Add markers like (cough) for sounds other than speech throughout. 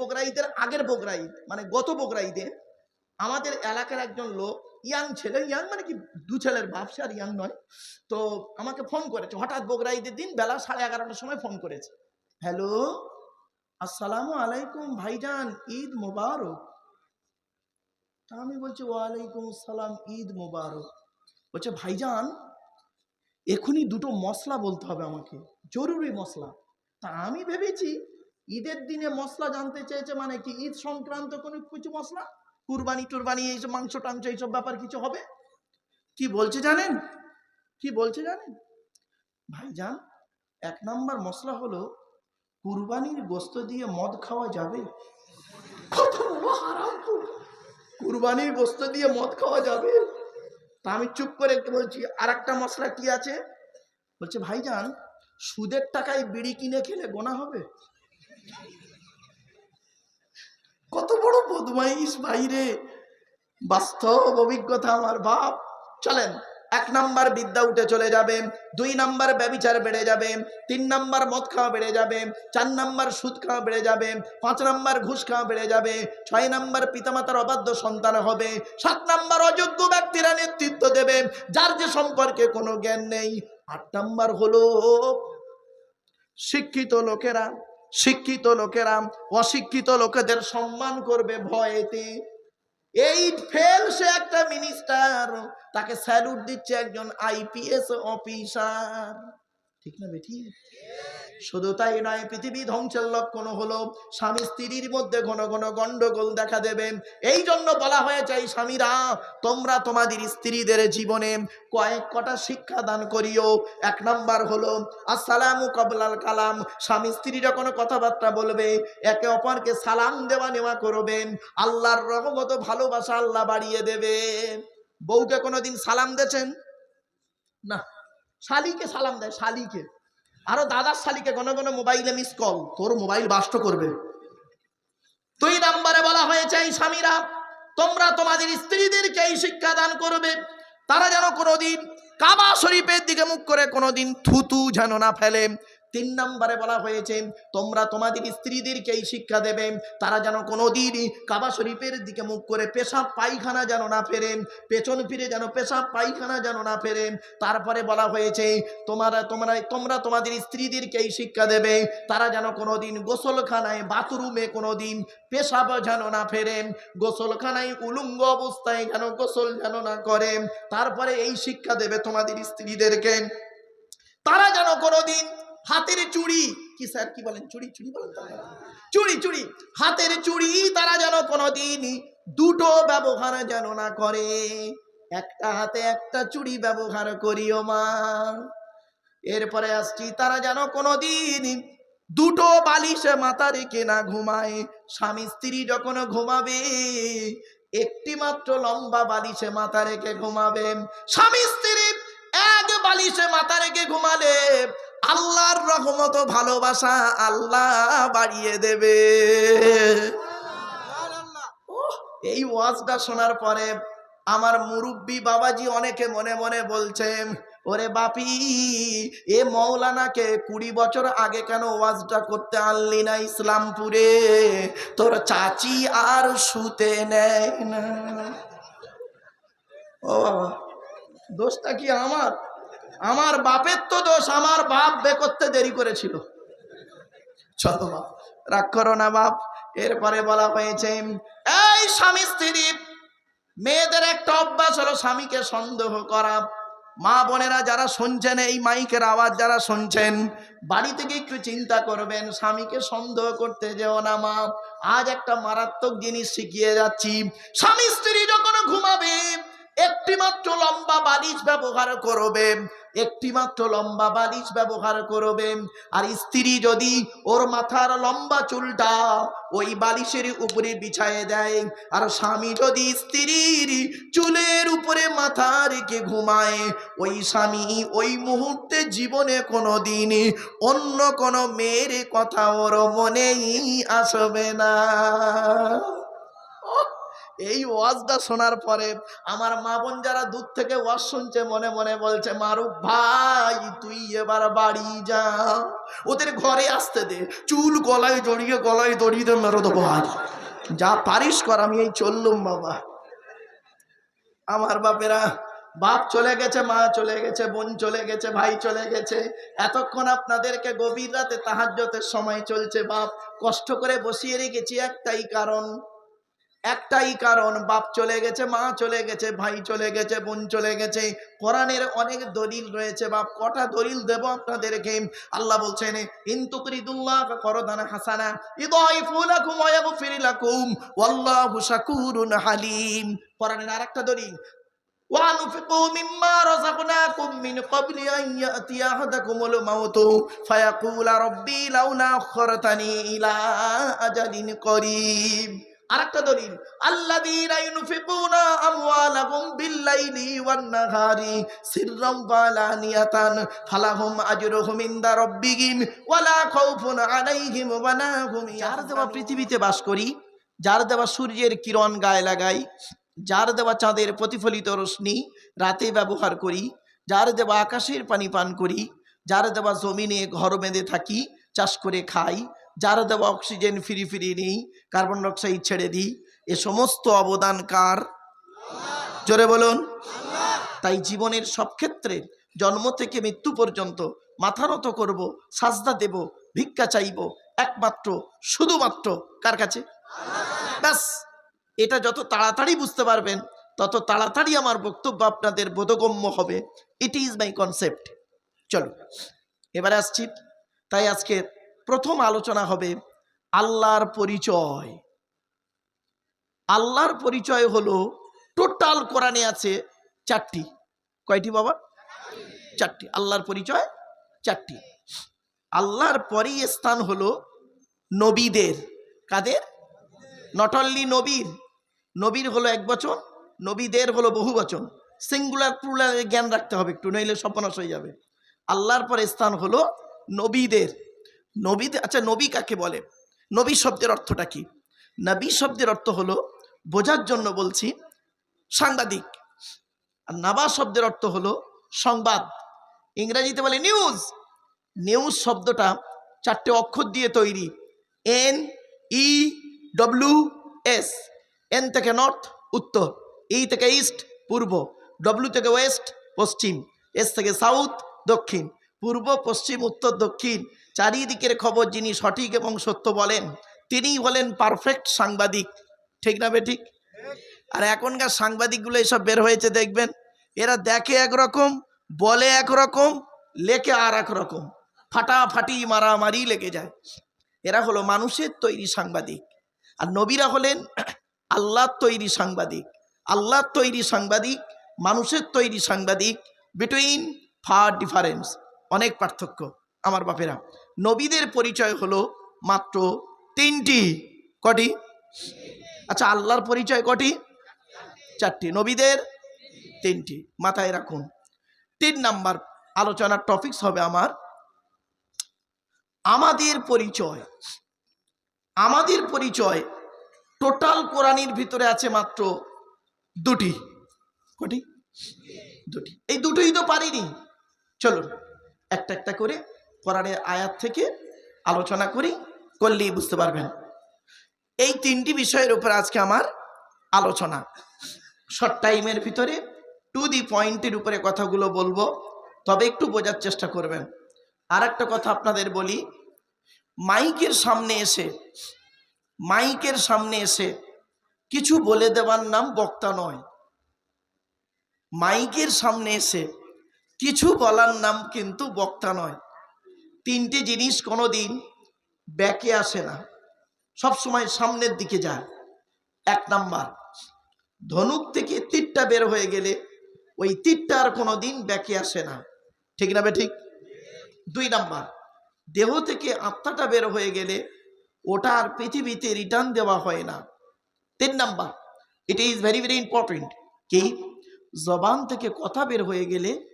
বকরা ঈদের আগের বকরা ঈদ মানে গত বকরা ঈদে আমাদের এলাকার একজন লোক, ইয়াং ছেলে, ইয়াং মানে কি দু ছেলের বাপ, সে আর ইয়াং নয়, তো আমাকে ফোন করেছে। হঠাৎ বকরা ঈদের দিন বেলা সাড়ে এগারোটার সময় ফোন করেছে। হ্যালো আসসালামু আলাইকুম ভাইজান, ঈদ মোবারক। তা আমি বলছি, ওয়ালাইকুম আসসালাম, ঈদ মোবারক। বলছে, ভাইজান, এখনই দুটো মশলা বলতে হবে আমাকে, জরুরি মশলা তা আমি ভেবেছি ঈদের দিনে মশলা জানতে চেয়েছে মানে কি? ঈদ সংক্রান্ত কোনো কিছু মশলা? কুরবানি টুরবানি, এইসব মাংস টাংস, এইসব ব্যাপার কিছু হবে? কি বলছে জানেন? কি বলছে জানেন? ভাইজান, এক নাম্বার মশলা হলো কুরবানির গোস্ত দিয়ে মদ খাওয়া যাবে। কুরবানির গোস্ত দিয়ে মদ খাওয়া যাবে। তা আমি চুপ করে বলছি আর একটা মশলা কি আছে? বলছে, ভাইজান, সুদের টাকায় বিড়ি কিনে খেলে গোনা হবে? কত বড় বদমাইশ বাইরে বাস্তব অভিজ্ঞতা আমার বাপ। চলেন, এক নাম্বার বিদ্যা উঠে চলে যাবে, দুই নাম্বার ব্যবিচার বেড়ে যাবে, তিন নাম্বার মদ খাওয়া বেড়ে যাবে, চার নাম্বার সুদ খাওয়া বেড়ে যাবে, পাঁচ নাম্বার ঘুষ খাওয়া বেড়ে যাবে, ছয় নাম্বার পিতামাতার অবাধ্য সন্তান হবে, সাত নাম্বার অযোগ্য ব্যক্তিরা নেতৃত্ব দেবে, যার যে সম্পর্কে কোনো জ্ঞান নেই। আট নাম্বার হলো শিক্ষিত লোকেরা। শিক্ষিত লোকেরা, অশিক্ষিত লোকেদের সম্মান করবে ভয়েতে। এই ফেল সে একটা মিনিস্টার তাকে স্যালুট দিচ্ছে একজন আইপিএস অফিসার ঠিক না বেটি শুধু তাই নয়, পৃথিবী ধ্বংসের লক্ষণ হলো, স্বামী স্ত্রীর মধ্যে ঘন ঘন গন্ডগোল দেখা দেবে। এই জন্য বলা হয়েছে, এই স্বামীরা, তোমরা তোমাদের স্ত্রীদের জীবনে কয়েক কটা শিক্ষা দান করিও। এক নাম্বার হলো, আসসালামু কবলাল কালাম। স্বামী স্ত্রী যখন কথাবার্তা বলবে, একে অপরকে সালাম দেওয়া নেওয়া করবেন আল্লাহর রহমত ভালোবাসা আল্লাহ বাড়িয়ে দেবে। বউকে কোনোদিন সালাম দিয়েছেন না। শালিকে সালাম দেয়, শালিকে। আরও দাদার শালিকে গণ গণ মোবাইলে মিস কল তোর মোবাইল বাষ্ট করবে। দুই নাম্বারে বলা হয়েছে, এই স্বামীরা, তোমরা তোমাদের স্ত্রীদেরকে এই শিক্ষা দান করবে। তারা যেন কোনোদিন কাবা শরীফের দিকে মুখ করে কোনোদিন থুতু যেন না ফেলে। তিন নম্বরে বলা হয়েছে, তোমরা তোমাদের স্ত্রীদেরকে এই শিক্ষা দেবে। তারা যেন কোনোদিন কাবা শরীফের দিকে মুখ করে পেশাব পায়খানা যেন না ফেরে, পেছন ফিরে যেন পেশাব পায়খানা যেন না ফেরে। তারপরে বলা হয়েছে, তোমরা তোমরা তোমরা তোমাদের স্ত্রীদেরকে এই শিক্ষা দেবে। তারা যেন কোনোদিন গোসলখানায়, বাথরুমে কোনোদিন পেশাব যেন না ফেরে, গোসলখানায় উলুঙ্গ অবস্থায় যেন গোসল যেন না করে। তারপরে এই শিক্ষা দেবে তোমাদের স্ত্রীদেরকে। তারা যেন কোনোদিন হাতের চুড়ি। কি স্যার, কি বলেন? চুড়ি চুড়ি বলেন চুড়ি চুড়ি। হাতের চুড়ি তারা যেন কোনোদিন দুটো ব্যবহার যেন না করে। একটা হাতে একটা চুড়ি ব্যবহার করিও মা। এরপরে আসছি, তারা যেন কোনোদিন দুটো বালিশে মাথা রেখে না ঘুমায়। স্বামী, স্ত্রী যখন ঘুমাবে, একটি মাত্র লম্বা বালিশে মাথা রেখে ঘুমাবে। স্বামী, স্ত্রী, এক বালিশে মাথা রেখে ঘুমালে আল্লাহর রহমত ভালোবাসা আল্লাহ বাড়িয়ে দেবে। এই ওয়াজটা শোনার পরে আমার মুরব্বী বাবাজি অনেকে মনে মনে বলছেন, ওরে বাপি, এ মৌলানাকে কুড়ি বছর আগে কেন ওয়াজটা করতে আনলি না ইসলামপুরে? তোর চাচি আর শুতে নেয় না। ও বাবা, দোষটা কি আমার? আমার বাপের তো দোষ, আমার বাপ বে করতে দেরি করেছিল। চলো বাপ রাগ করো না বাপ, এরপরে বলা হয়েছে, এই স্বামী স্ত্রী, মেয়েদের একটা অভ্যাস হলো স্বামীকে সন্দেহ করা। মা বোনেরা যারা শুনছেন, এই মাইকের আওয়াজ যারা শুনছেন, বাড়ি থেকে একটু চিন্তা করবেন, স্বামীকে সন্দেহ করতে যেও না মা। আজ একটা মারাত্মক জিনিস শিখিয়ে যাচ্ছি। স্বামী স্ত্রী যখন ঘুমাবে একটি মাত্র লম্বা বালিশ ব্যবহার করবে একটি মাত্র লম্বা বালিশ ব্যবহার করবে। আর স্ত্রী যদি ওর মাথার লম্বা চুলটা ওই বালিশের উপরে বিছায়ে দেয়, আর স্বামী যদি স্ত্রীর চুলের উপরে মাথা রেখে ঘুমায়, ওই স্বামী ওই মুহূর্তে জীবনে কোনো দিন অন্য কোনো মেয়ের কথা ওর মনেই আসবে না। এই ওয়াজটা শোনার পরে আমার মা বোন যারা দূর থেকে ওয়াজ শুনছে, মনে মনে বলছে, মারুফ ভাই, তুই এবার বাড়ি যা। ওদের ঘরে আসতে দে। চুল গলায় জড়িয়ে গলায় দড়িয়ে দে, মেরো দেবো যা পারিস কর, আমি এই চললুম বাবা। আমার বাপেরা, বাপ চলে গেছে, মা চলে গেছে, বোন চলে গেছে, ভাই চলে গেছে। এতক্ষণ আপনাদেরকে গভীর রাতে তাহাজ্যতের সময় চলছে বাপ। কষ্ট করে বসিয়ে রেখেছি একটাই কারণ। একটাই কারণ বাপ চলে গেছে মা চলে গেছে ভাই চলে গেছে বোন চলে গেছে কোরআনের অনেক দলিল রয়েছে বাপ কটা দলিল দেব আপনাদেরকে আল্লাহ বলছেন ইন্তুকরিদুল্লাহ করদান হাসানা ইদাইফু লাকুম ওয়া ইয়াগফির লাকুম ওয়াল্লাহু শাকুরুন হালিম কোরআনের আরেকটা দলিল وأنفقوا مما رزقناكم من قبل أن يأتي أحدكم الموت فيقول ربي لولا أخرتني إلى أجل قريب আরেকটা দলিল আল্লাযীনা ইউনফিকুনা আমওয়ালাহুম বিল্লাইলি ওয়ান নাহারি সিররাম ওয়া আলানিয়াতান ফালাহুম আজরুহুম ইনদা রাব্বিহিম ওয়ালা খাউফুন আলাইহিম ওয়া লা হুম যার দেওয়া পৃথিবীতে বাস করি যার দেওয়া সূর্যের কিরণ গায়ে লাগাই যার দেওয়া চাঁদের প্রতিফলিত রশ্মি রাতে ব্যবহার করি যার দেওয়া আকাশের পানি পান করি যার দেওয়া জমিনে ঘর বেঁধে থাকি চাষ করে খাই যার দেওয়া অক্সিজেন ফিরি ফিরি নেই, কার্বন ডাইঅক্সাইড ছেড়ে দিই, এ সমস্ত অবদান কার? জোরে বলুন। তাই জীবনের সব ক্ষেত্রে জন্ম থেকে মৃত্যু পর্যন্ত মাথা নত করব, সাজদা দেব, ভিক্ষা চাইব, একমাত্র, শুধুমাত্র কার কাছে? ব্যাস, এটা যত তাড়াতাড়ি বুঝতে পারবেন, তত তাড়াতাড়ি আমার বক্তব্য আপনাদের বোধগম্য হবে। ইট ইজ মাই কনসেপ্ট চলো এবারে আসছি। তাই আজকে প্রথম আলোচনা হবে আল্লাহর পরিচয়। আল্লাহর পরিচয় হলো টোটাল কোরআনে আছে চারটি। কয়টি বাবা? চারটি। আল্লাহর পরিচয় চারটি। আল্লাহর পরই স্থান হলো নবীদের। কাদের? নট অনলি নবীর। নবীর হলো এক বচন, নবীদের হলো বহু বচন। সিঙ্গুলার প্লুরালের জ্ঞান রাখতে হবে একটু, নইলে সপনাশ হয়ে যাবে। আল্লাহর পরে স্থান হলো নবীদের। নবীদের আচ্ছা নবী কাকে বলে? নবী শব্দের অর্থটা কি? নবী শব্দের অর্থ হলো, বোঝার জন্য বলছি, সাংবাদিক। আর নাবা শব্দের অর্থ হলো, সংবাদ। ইংরেজিতে বলে নিউজ নিউজ শব্দটা চারটে অক্ষর দিয়ে তৈরি। N E W S N থেকে নর্থ উত্তর। ই থেকে ইস্ট পূর্ব। ডব্লিউ থেকে ওয়েস্ট পশ্চিম। এস থেকে সাউথ দক্ষিণ। পূর্ব, পশ্চিম, উত্তর, দক্ষিণ। চারিদিকের খবর যিনি সঠিক এবং সত্য বলেন, তিনিই হলেন পারফেক্ট সাংবাদিক। ঠিক না বে ঠিক আর এখনকার সাংবাদিকগুলো এসব বের হয়েছে, দেখবেন? এরা দেখে একরকম, বলে একরকম, লেখে আর এক রকম ফাটাফাটি মারামারি লেগে যায়। এরা হলো মানুষের তৈরি সাংবাদিক। আর নবীরা হলেন (clears throat) আল্লাহর তৈরি সাংবাদিক। আল্লাহর তৈরি সাংবাদিক, মানুষের তৈরি সাংবাদিক বিটুইন ফার ডিফারেন্স অনেক পার্থক্য। আমার বাপেরা নবীদের পরিচয় হলো মাত্র তিনটি। কটি? আচ্ছা আল্লাহর পরিচয় কটি? চারটি। নবীদের তিনটি। মাথায় রাখুন। তিন নাম্বার আলোচনার টপিকস হবে আমার আমাদের পরিচয়। আমাদের পরিচয় টোটাল কোরআনির ভিতরে আছে মাত্র দুটি। কটি? দুটি। এই দুটোই তো পারিনি। চলুন, একটা একটা করে কোরআনের আয়াত থেকে আলোচনা করি, করলেই বুঝতে পারবেন। এই তিনটি বিষয়ের উপর আজকে আমার আলোচনা। শর্ট টাইমের ভিতরে টু দি পয়েন্টের উপরে কথাগুলো বলব, তবে একটু বোঝার চেষ্টা করবেন। আর একটা কথা আপনাদের বলি, মাইকের সামনে এসে, মাইকের সামনে এসে কিছু বলে দেওয়ার নাম বক্তা নয়। মাইকের সামনে এসে কিছু বলার নাম কিন্তু বক্তা নয়। তিনটে জিনিস কোনো দিন ব্যাকে আসে না। সব সময় সামনের দিকে যায়। এক নাম্বার, ধনুক থেকে তীরটা বের হয়ে গেলে ওই তীরটা আর কোনো দিন ব্যাকে আসে না। ঠিক না ঠিক? দুই নাম্বার, দেহ থেকে আত্মাটা বের হয়ে গেলে ওটা আর পৃথিবীতে রিটার্ন দেওয়া হয় না। তিন number it is very very important কি? জবান থেকে কথা বের হয়ে গেলে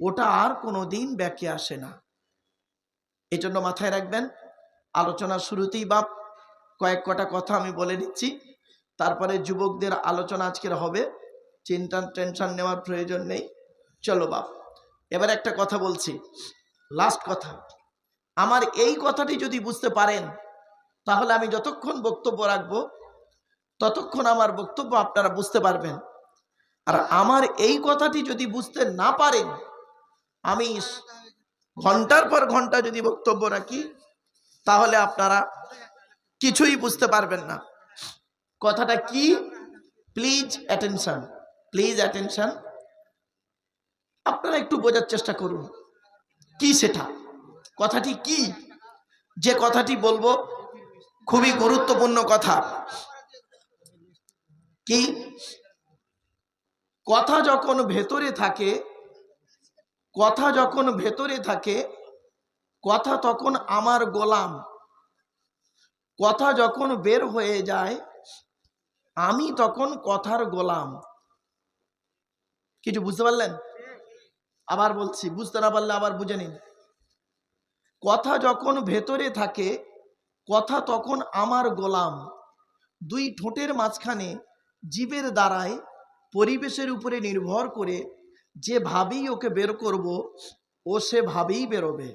ওটা আর কোনো দিন ব্যাকে আসে না। এই জন্য মাথায় রাখবেন, আলোচনার শুরুতেই বাপ, কয়েক কটা কথা আমি বলে নিচ্ছি। তারপরে যুবকদের আলোচনা আজকের হবে চিন্তা টেনশন নেওয়ার প্রয়োজন নেই। চলো বাপ, এবার একটা কথা বলছি। লাস্ট কথা, আমার এই কথাটি যদি বুঝতে পারেন, তাহলে আমি যতক্ষণ বক্তব্য রাখব, ততক্ষণ আমার বক্তব্য আপনারা বুঝতে পারবেন। আর আমার এই কথাটি যদি বুঝতে না পারেন, আমি ঘণ্টার পর ঘণ্টা যদি বক্তব্য রাখি, তাহলে আপনারা কিছুই বুঝতে পারবেন না। কথাটা কি? প্লিজ অ্যাটেনশন প্লিজ অ্যাটেনশন আপনারা একটু বোঝার চেষ্টা করুন, কি সেটা? কথাটি কি? যে কথাটি বলব, খুবই গুরুত্বপূর্ণ কথা। কি? কথা যখন ভেতরে থাকে কথা যখন ভেতরে থাকে, কথা তখন আমার গোলাম। কথা যখন বের হয়ে যায়, আমি তখন কথার গোলাম। কিছু বুঝতে পারলেন? আবার বলছি, বুঝতে না পারলে আবার বুঝে নিন। কথা যখন ভেতরে থাকে, কথা তখন আমার গোলাম। দুই ঠোঁটের মাঝখানে জীবের দ্বারায় পরিবেশের উপরে নির্ভর করে যে ভাবেই ওকে বের করব ও সে ভাবেই বেরোবে